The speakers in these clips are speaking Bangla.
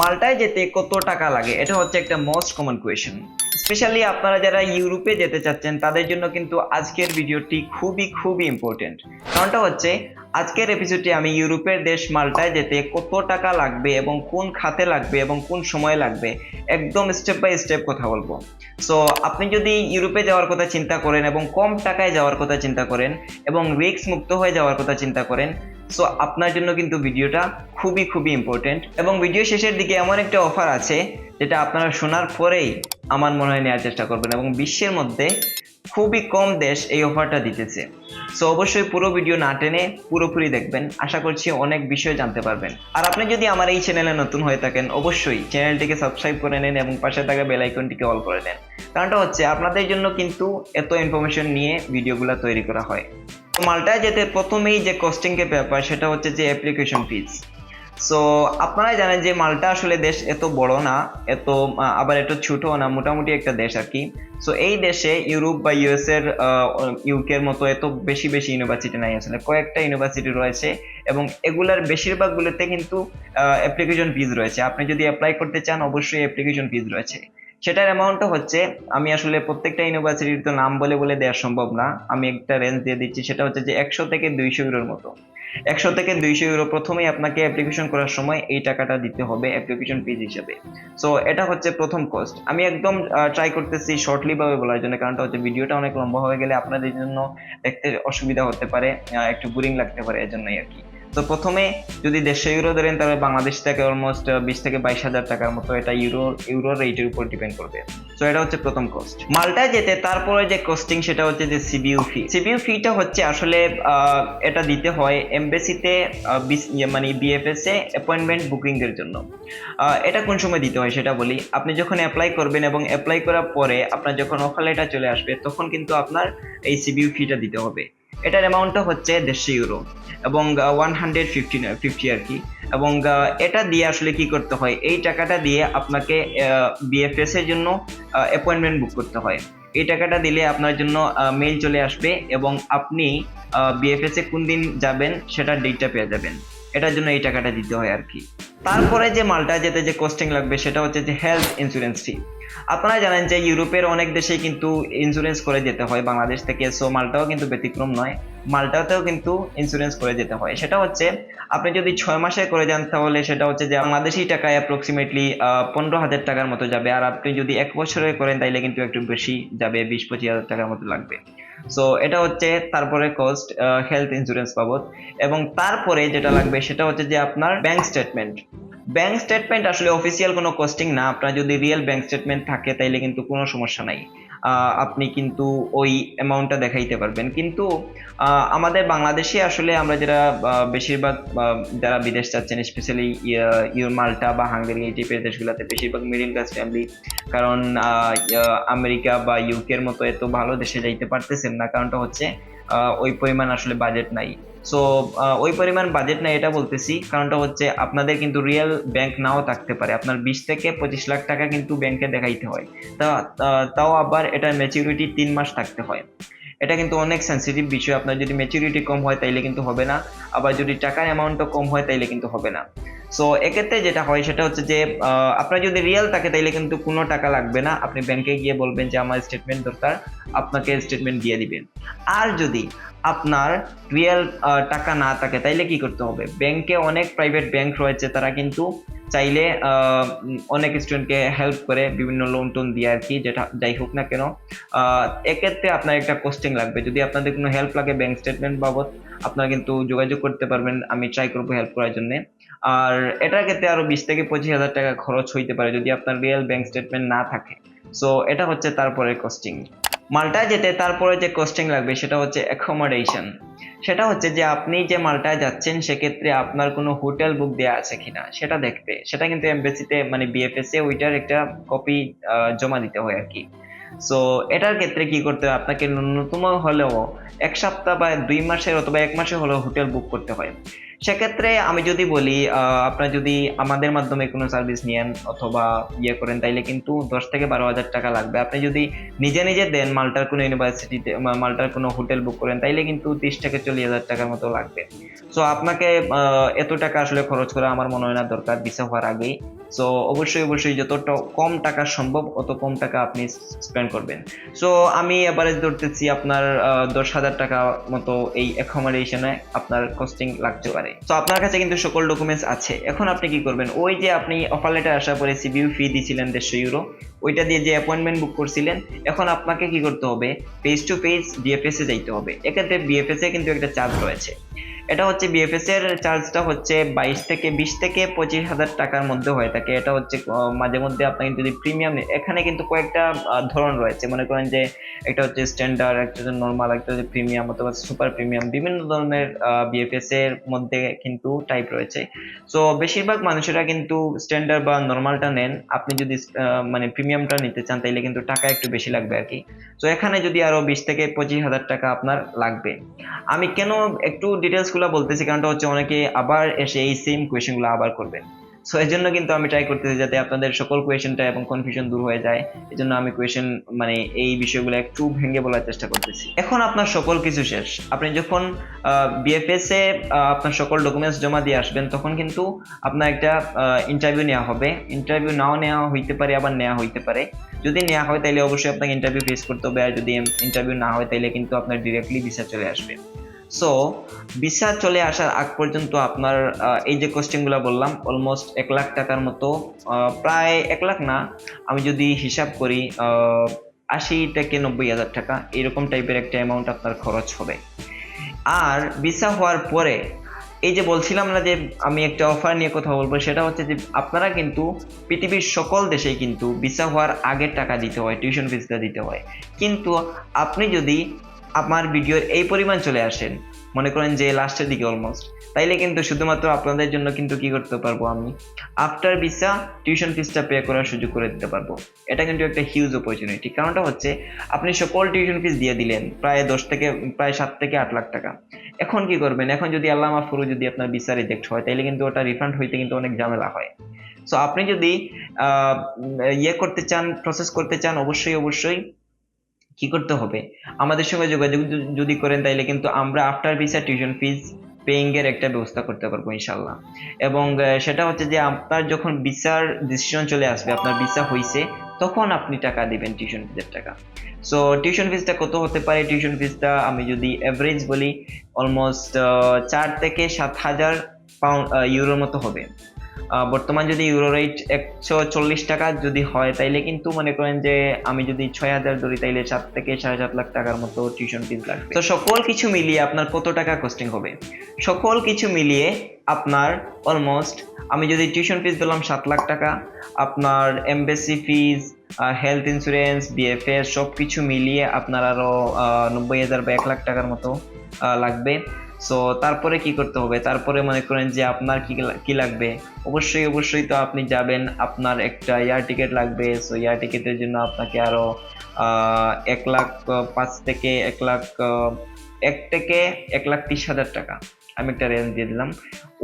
মাল্টায় যেতে কত টাকা লাগে? এটা হচ্ছে একটা মোস্ট কমন কোয়েশন স্পেশালি আপনারা যারা ইউরোপে যেতে চাচ্ছেন, তাদের জন্য কিন্তু আজকের ভিডিওটি খুবই খুবই ইম্পর্টেন্ট কারণটা হচ্ছে, আজকের এপিসোডটি আমি ইউরোপের দেশ মাল্টায় যেতে কত টাকা লাগবে এবং কোন খাতে লাগবে এবং কোন সময় লাগবে, একদম স্টেপ বাই স্টেপ কথা বলব। সো আপনি যদি ইউরোপে যাওয়ার কথা চিন্তা করেন এবং কম টাকায় যাওয়ার কথা চিন্তা করেন এবং রিস্ক মুক্ত হয়ে যাওয়ার কথা চিন্তা করেন সো আপনার জন্য কিন্তু ভিডিওটা খুবই খুবই ইম্পর্টেন্ট এবং ভিডিও শেষের দিকে এমন একটা অফার আছে, যেটা আপনারা শোনার পরেই আমার মনে হয় নেওয়ার চেষ্টা করবেন এবং বিশ্বের মধ্যে খুবই কম দেশ এই অফারটা দিতেছে। সো অবশ্যই পুরো ভিডিও না টেনে পুরোপুরি দেখবেন। আশা করছি অনেক বিষয় জানতে পারবেন। আর আপনি যদি আমার এই চ্যানেলে নতুন হয়ে থাকেন, অবশ্যই চ্যানেলটিকে সাবস্ক্রাইব করে নেন এবং পাশে থাকা বেল আইকনটিকে অল করে নেন। কারণটা হচ্ছে, আপনাদের জন্য কিন্তু এত ইনফরমেশন নিয়ে ভিডিওগুলো তৈরি করা হয়। মাল্টায় যেতে প্রথমেই যে কস্টিংয়ের ব্যাপার, সেটা হচ্ছে যে অ্যাপ্লিকেশন ফিজ সো আপনারা জানেন যে মালটা আসলে দেশ এত বড় না, এত আবার এত ছোটও না, মোটামুটি একটা দেশ আর কি। সো এই দেশে ইউরোপ বা ইউএস এর ইউকের মতো এত বেশি বেশি ইউনিভার্সিটি নাই আসলে। কয়েকটা ইউনিভার্সিটি রয়েছে এবং এগুলার বেশিরভাগগুলোতে কিন্তু অ্যাপ্লিকেশন ফিজ রয়েছে। আপনি যদি অ্যাপ্লাই করতে চান, অবশ্যই অ্যাপ্লিকেশন ফিজ রয়েছে। সেটার অ্যামাউন্টটা হচ্ছে, আমি আসলে প্রত্যেকটা ইউনিভার্সিটির তো নাম বলে বলে দেওয়া সম্ভব না। আমি একটা রেঞ্জ দিয়ে দিচ্ছি, সেটা হচ্ছে যে একশো থেকে দুইশো ইউরোর মতো। একশো থেকে দুইশো ইউরো প্রথমেই আপনাকে অ্যাপ্লিকেশন করার সময় এই টাকাটা দিতে হবে অ্যাপ্লিকেশন ফিজ হিসাবে। সো এটা হচ্ছে প্রথম কস্ট আমি একদম ট্রাই করতেছি শর্টলিভাবে বলার জন্য, কারণটা হচ্ছে ভিডিওটা অনেক লম্বা হয়ে গেলে আপনাদের জন্য দেখতে অসুবিধা হতে পারে একটু বোরিং লাগতে পারে, এজন্যই আর কি। তো প্রথমে যদি দেড়শো ইউরো ধরেন, তাহলে বাংলাদেশ থেকে অলমোস্ট বিশ থেকে বাইশ হাজার টাকার মতো এটা ইউরো ইউরো রেটের উপর ডিপেন্ড করবে। তো এটা হচ্ছে প্রথম কস্ট মালটায় যেতে, তারপরে যে কস্টিং সেটা হচ্ছে যে সিবিউ ফি সিবিউ ফিটা হচ্ছে আসলে এটা দিতে হয় এমবেসিতে মানে বিএফএস এ অ্যাপয়েন্টমেন্ট বুকিং এর জন্য। এটা কোন সময় দিতে হয় সেটা বলি। আপনি যখন অ্যাপ্লাই করবেন এবং অ্যাপ্লাই করার পরে আপনার যখন অফার লেটার চলে আসবে, তখন কিন্তু আপনার এই সিবিইউ ফিটা দিতে হবে। এটার অ্যামাউন্টটা হচ্ছে দেড়শো ইউরো এবং ওয়ান হান্ড্রেড ফিফটি ফিফটি আর কি। এবং এটা দিয়ে আসলে কি করতে হয়, এই টাকাটা দিয়ে আপনাকে বিএফএস এর জন্য অ্যাপয়েন্টমেন্ট বুক করতে হয়। এই টাকাটা দিলে আপনার জন্য মেইল চলে আসবে এবং আপনি বিএফএস এ কোন দিন যাবেন সেটার ডেটটা পেয়ে যাবেন। এটার জন্য এই টাকাটা দিতে হয় আর কি। তারপরে যে মালটা যেতে যে কস্টিং লাগবে সেটা হচ্ছে যে হেলথ ইন্স্যুরেন্স ফি আপনারা জানেন যে ইউরোপের অনেক দেশে কিন্তু ইন্স্যুরেন্স করে যেতে হয়, বাংলাদেশ থেকে। সো মালটাও কিন্তু ব্যতিক্রম নয়, মালটাতেও কিন্তু ইন্স্যুরেন্স করে যেতে হয়। সেটা হচ্ছে, আপনি যদি ছয় মাসে করে যান, তাহলে সেটা হচ্ছে যে বাংলাদেশি টাকায় অ্যাপ্রক্সিমেটলি পনেরো হাজার টাকার মতো যাবে। আর আপনি যদি এক বছরে করেন, তাইলে কিন্তু একটু বেশি যাবে, বিশ, পঁচিশ হাজার টাকার মতো লাগবে। সো এটা হচ্ছে তারপরে কস্ট হেলথ ইন্স্যুরেন্স বাবদ। এবং তারপরে যেটা লাগবে সেটা হচ্ছে যে আপনার ব্যাংক স্টেটমেন্ট ব্যাংক স্টেটমেন্ট আসলে অফিসিয়াল কোনো কস্টিং না। আপনার যদি রিয়েল ব্যাংক স্টেটমেন্ট থাকে তাইলে কিন্তু কোনো সমস্যা নাই। আপনি কিন্তু ওই অ্যামাউন্টটা দেখাইতে পারবেন। কিন্তু আমাদের বাংলাদেশে আসলে আমরা যারা বেশিরভাগ যারা বিদেশ যাচ্ছেন স্পেশালি ইউরমাল্টা বা হাঙ্গেরি এই টাইপের দেশগুলোতে বেশিরভাগ মিডিল ক্লাস ফ্যামিলি কারণ আমেরিকা বা ইউকের মতো এত ভালো দেশে যাইতে পারতেছেন না। কারণটা হচ্ছে ওই পরিমাণ আসলে বাজেট নাই। সো ওই পরিমাণ বাজেট নাই এটা বলতেছি। কারণটা হচ্ছে আপনাদের কিন্তু রিয়েল ব্যাংক নাও থাকতে পারে। আপনার বিশ থেকে পঁচিশ লাখ টাকা কিন্তু ব্যাংকে দেখাইতে হয়। তা তাও আবার এটার ম্যাচিউরিটি তিন মাস থাকতে হয়। এটা কিন্তু অনেক সেন্সিটিভ বিষয়। আপনার যদি ম্যাচিউরিটি কম হয় তাইলে কিন্তু হবে না। আবার যদি টাকার অ্যামাউন্টও কম হয় তাইলে কিন্তু হবে না। সো এক্ষেত্রে যেটা হয় সেটা হচ্ছে যে আপনার যদি রিয়েল থাকে তাইলে কিন্তু কোনো টাকা লাগবে না। আপনি ব্যাংকে গিয়ে বলবেন যে, আমার স্টেটমেন্ট দরকার, আপনাকে স্টেটমেন্ট দিয়ে দিবেন। আর যদি আপনার রিয়েল টাকা না থাকে, তাইলে কি করতে হবে? ব্যাংকে অনেক প্রাইভেট ব্যাংক রয়েছে, তারা কিন্তু চাইলে অনেক স্টুডেন্টকে হেল্প করে বিভিন্ন লোন টোন দিয়ে আর কি, যেটা যাই হোক না কেন। এক্ষেত্রে আপনার একটা কোস্টিং লাগবে। যদি আপনাদের কোনো হেল্প লাগে ব্যাংক স্টেটমেন্ট বাবদ, আপনারা কিন্তু যোগাযোগ করতে পারবেন, আমি ট্রাই করব হেল্প করার জন্য। আর এটার ক্ষেত্রে আরও বিশ থেকে পঁচিশ হাজার টাকা খরচ হইতে পারে, যদি আপনার রিয়েল ব্যাংক স্টেটমেন্ট না থাকে। সো এটা হচ্ছে তারপরে কস্টিং মালটায় যেতে তারপরে যে কস্টিং লাগবে সেটা হচ্ছে অ্যাকোমোডেশন সেটা হচ্ছে যে আপনি যে মালটায় যাচ্ছেন, সেক্ষেত্রে আপনার কোনো হোটেল বুক দেওয়া আছে কিনা, সেটা দেখতে। সেটা কিন্তু এমবেসিতে মানে বিএফএস ওইটার একটা কপি জমা দিতে হয় আর কি। সো এটার ক্ষেত্রে কি করতে হয়? আপনাকে ন্যূনতম হলেও এক সপ্তাহ বা দুই মাসের অথবা এক মাসে হলেও হোটেল বুক করতে হয়। সেক্ষেত্রে আমি যদি বলি আপনার যদি আমাদের মাধ্যমে কোনো সার্ভিস নেন অথবা ইয়ে করেন, তাইলে কিন্তু দশ থেকে বারো হাজার টাকা লাগবে। আপনি যদি নিজে নিজে দেন, মাল্টার কোনো ইউনিভার্সিটিতে মাল্টার কোনো হোটেল বুক করেন, তাইলে কিন্তু তিরিশ থেকে চল্লিশ হাজার টাকার মতো লাগবে। সো আপনাকে এত টাকা আসলে খরচ করা আমার মনে হয় না দরকার ভিসা হওয়ার আগেই। সো অবশ্যই অবশ্যই যতটা কম টাকা সম্ভব, অত কম টাকা আপনি স্পেন্ড করবেন। সো আমি এভারেজ ধরতেছি আপনার দশ হাজার টাকা মতো এই অ্যাকোমোডেশনে আপনার কস্টিং লাগতে পারে। তো আপনার কাছে কিন্তু সকল ডকুমেন্টস আছে। এখন আপনি কি করবেন? ওই যে আপনি অফার লেটার আসার পরে সিবিউ ফি দিয়েছিলেন দেড়শো ইউরো ওইটা দিয়ে যে অ্যাপয়েন্টমেন্ট বুক করছিলেন, এখন আপনাকে কি করতে হবে? পেজ টু পেজ বিএফএস যাইতে হবে। এক্ষেত্রে বিএফএস কিন্তু একটা চার্জ রয়েছে। এটা হচ্ছে বিএফএস এর চার্জটা হচ্ছে বাইশ থেকে বিশ থেকে পঁচিশ হাজার টাকার মধ্যে হয়ে থাকে। এটা হচ্ছে মাঝে মধ্যে আপনাকে যদি প্রিমিয়াম এখানে কিন্তু কয়েকটা ধরন রয়েছে। মনে করেন যে একটা হচ্ছে স্ট্যান্ডার্ড একটা হচ্ছে নর্মাল একটা হচ্ছে প্রিমিয়াম অথবা সুপার প্রিমিয়াম বিভিন্ন ধরনের বিএফএস এর মধ্যে কিন্তু টাইপ রয়েছে। সো বেশিরভাগ মানুষেরা কিন্তু স্ট্যান্ডার্ড বা নর্মালটা নেন। আপনি যদি মানে প্রিমিয়ামটা নিতে চান, তাইলে কিন্তু টাকা একটু বেশি লাগবে আর কি। তো এখানে যদি আরও বিশ থেকে পঁচিশ হাজার টাকা আপনার লাগবে। আমি কেন একটু ডিটেলস গুলো বলতেছি, কারণটা হচ্ছে অনেকে আবার এসে এই সেম কোয়েশ্চেনগুলো আবার করবেন। সো এই জন্য কিন্তু আমি ট্রাই করতেছি যাতে আপনাদের সকল কোয়েশ্চেনটা এবং কনফিউশন দূর হয়ে যায়। এই জন্য আমি কোয়েশ্চেন মানে এই বিষয়গুলো একটু ভেঙে বলার চেষ্টা করতেছি। এখন আপনার সকল কিছু শেষ। আপনি যখন বিএফএস এ আপনার সকল ডকুমেন্টস জমা দিয়ে আসবেন, তখন কিন্তু আপনার একটা ইন্টারভিউ নেওয়া হবে। ইন্টারভিউ নাও নেওয়া হইতে পারে, আবার নেওয়া হইতে পারে। যদি নেওয়া হয় তাহলে অবশ্যই আপনাকে ইন্টারভিউ ফেস করতে হবে। আর যদি ইন্টারভিউ না হয় তাহলে কিন্তু আপনার ডিরেক্টলি ভিসা চলে আসবে। সো ভিসা চলে আসার আগ পর্যন্ত আপনার এই যে কোশ্চেনগুলো বললাম অলমোস্ট এক লাখ টাকার মতো প্রায় এক লাখ না, আমি যদি হিসাব করি আশি থেকে নব্বই হাজার টাকা, এরকম টাইপের একটা অ্যামাউন্ট আপনার খরচ হবে। আর ভিসা হওয়ার পরে, এই যে বলছিলাম না যে আমি একটা অফার নিয়ে কথা বলব, সেটা হচ্ছে যে আপনারা কিন্তু পৃথিবীর সকল দেশেই কিন্তু ভিসা হওয়ার আগে টাকা দিতে হয় টিউশন ফিসটা দিতে হয়। কিন্তু আপনি যদি আমার ভিডিওর এই পরিমাণ চলে আসেন। মনে করেন যে লাস্টের দিকে অলমোস্ট তাইলে কিন্তু শুধুমাত্র আপনাদের জন্য কিন্তু কি করতে পারব আমি? আফটার ভিসা টিউশন ফিসটা পে করার সুযোগ করে দিতে পারব। এটা কিন্তু একটা হিউজ অপরচুনিটি কারণটা হচ্ছে, আপনি সকল টিউশন ফিস দিয়ে দিলেন, প্রায় দশ থেকে, প্রায় সাত থেকে আট লাখ টাকা। এখন কি করবেন? এখন যদি আল্লাহ মাফুরু যদি আপনার ভিসা রিজেক্ট হয় তাহলে কিন্তু ওটা রিফান্ড হইতে কিন্তু অনেক ঝামেলা হয়। সো আপনি যদি ইয়ে করতে চান প্রসেস করতে চান, অবশ্যই অবশ্যই কি করতে হবে? আমাদের সঙ্গে যোগাযোগ যদি- করেন তাইলে কিন্তু আমরা after visa tuition fees paying এর একটা ব্যবস্থা করতে পারব ইনশাল্লাহ এবং সেটা হচ্ছে যে আপনার যখন ভিসার ডিসিশন চলে আসবে, আপনার ভিসা হইছে, তখন আপনি টাকা দিবেন টিউশন ফিজের টাকা। সো টিউশন ফিজটা কত হতে পারে? টিউশন ফিজটা আমি যদি অ্যাভারেজ বলি অলমোস্ট চার থেকে সাত হাজার পাউন্ড ইউরোর মতো হবে। বর্তমান যদি ইউরো রেট একশো চল্লিশ টাকা যদি হয় তাইলে কিন্তু মনে করেন যে আমি যদি ছয় হাজার ধরি তাইলে সাত থেকে সাড়ে সাত লাখ টাকার মতো টিউশন ফিজ লাগবে। তো সকল কিছু মিলিয়ে আপনার কত টাকা কস্টিং হবে? সকল কিছু মিলিয়ে আপনার অলমোস্ট আমি যদি টিউশন ফিজ দিলাম সাত লাখ টাকা আপনার embassy fees health insurance BFS সব কিছু মিলিয়ে আপনার আরও আহ, নব্বই হাজার বা এক লাখ টাকার মতো লাগবে। সো তারপরে কি করতে হবে? তারপরে মনে করেন যে আপনার কি কি লাগবে? অবশ্যই অবশ্যই তো আপনি যাবেন আপনার একটা এয়ার টিকিট লাগবে। সো এয়ার টিকিটের জন্য আপনাকে আরও আহ, এক লাখ পাঁচ থেকে এক লাখ এক থেকে এক লাখ তিরিশ হাজার টাকা। আমি একটা রেঞ্জ দিয়ে দিলাম।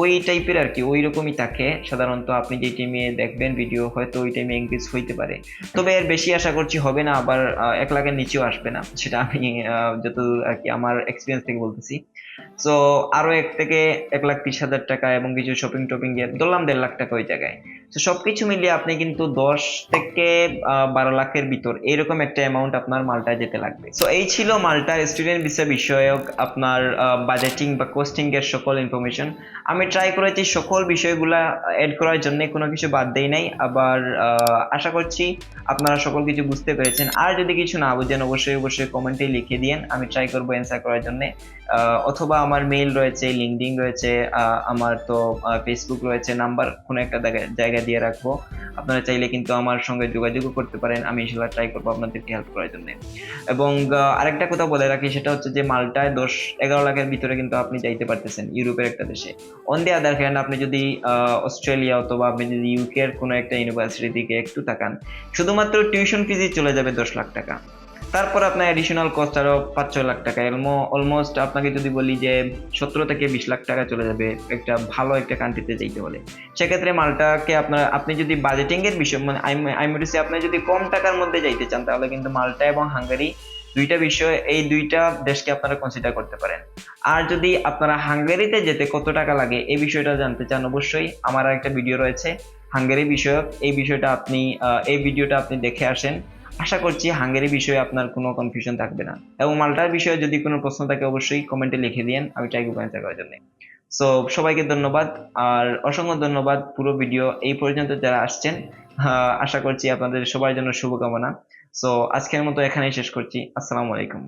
ওই টাইপের আর কি ওই রকমই থাকে। সাধারণত আপনি যে টাইমে দেখবেন ভিডিও হয়তো ওই টাইমে ইনক্রিজ হইতে পারে। তবে এর বেশি আশা করছি হবে না আবার এক লাখের নিচেও আসবে না। সেটা আমি যত আর কি আমার এক্সপিরিয়েন্স থেকে বলতেছি। সো আরও এক থেকে এক লাখ তিরিশ হাজার টাকা এবং কিছু শপিং টপিং গিয়ে ধরলাম দেড় লাখ টাকা ওই জায়গায়। তো সবকিছু মিলিয়ে আপনি কিন্তু দশ থেকে বারো লাখের ভিতর এরকম একটা অ্যামাউন্ট আপনার মালটায় যেতে লাগবে। সো এই ছিল মালটার স্টুডেন্ট ভিসা বিষয়ক আপনার বাজেটিং বা কোস্টিং এর সকল ইনফরমেশন আমি ট্রাই করেছি সকল বিষয়গুলা এড করার জন্য, কোনো কিছু বাদ দেই নাই। আবার আশা করছি আপনারা সকল কিছু বুঝতে পেরেছেন। আর যদি কিছু না বুঝেন, অবশ্যই অবশ্যই কমেন্টে লিখে দিন আমি ট্রাই করব অ্যান্সার করার জন্য। অথবা আমার মেইল রয়েছে লিঙ্কডিন রয়েছে আমার তো ফেসবুক রয়েছে নাম্বার কোনো একটা জায়গায়- জায়গায় দিয়ে রাখব। আপনারা চাইলে কিন্তু আমার সঙ্গে যোগাযোগও করতে পারেন। আমি ইনশাল্লাহ ট্রাই করব আপনাদেরকে হেল্প করার জন্য। এবং আরেকটা কথা বলে রাখি, সেটা হচ্ছে যে মালটায় দশ এগারো লাখের ভিতরে কিন্তু আপনি যাইতে পারতেছেন ইউরোপের একটা দেশে। অন দি আদার হ্যান্ড আপনি যদি অস্ট্রেলিয়া অথবা আপনি যদি ইউকে এর কোনো একটা ইউনিভার্সিটি দিকে একটু তাকান, শুধুমাত্র টিউশন ফিজই চলে যাবে দশ লাখ টাকা। তারপর আপনার অ্যাডিশনাল কস্ট আরও পাঁচ ছয় লাখ টাকা। অলমোস্ট আপনাকে যদি বলি যে সতেরো থেকে বিশ লাখ টাকা চলে যাবে একটা ভালো একটা কান্ট্রিতে যাইতে হলে। সেক্ষেত্রে মালটাকে আপনার, আপনি যদি বাজেটিং এর বিষয় মানে বলছি আপনি যদি কম টাকার মধ্যে যাইতে চান, তাহলে কিন্তু মালটা এবং হাঙ্গারি দুইটা বিষয়, এই দুইটা দেশকে আপনারা কনসিডার করতে পারেন। আর যদি আপনারা হাঙ্গেরিতে যেতে কত টাকা লাগে, এই বিষয়টা জানতে চান অবশ্যই। আমার একটা ভিডিও রয়েছে হাঙ্গেরি বিষয়ক। এই বিষয়টা আপনি এই ভিডিওটা আপনি দেখে আসেন। আশা করছি হাঙ্গেরি বিষয়ে আপনার কোনো কনফিউশন থাকবে না। এবং মাল্টার বিষয়ে যদি কোনো প্রশ্ন থাকে, অবশ্যই কমেন্টে লিখে দিন আমি ট্রাই করব অ্যান্সার করার জন্য। সো সবাইকে ধন্যবাদ, আর অসংখ্য ধন্যবাদ পুরো ভিডিও এই পর্যন্ত যারা আসছেন। আশা করছি আপনাদের সবার জন্য শুভকামনা। সো আজকের মতো এখানেই শেষ করছি। আসসালামু আলাইকুম।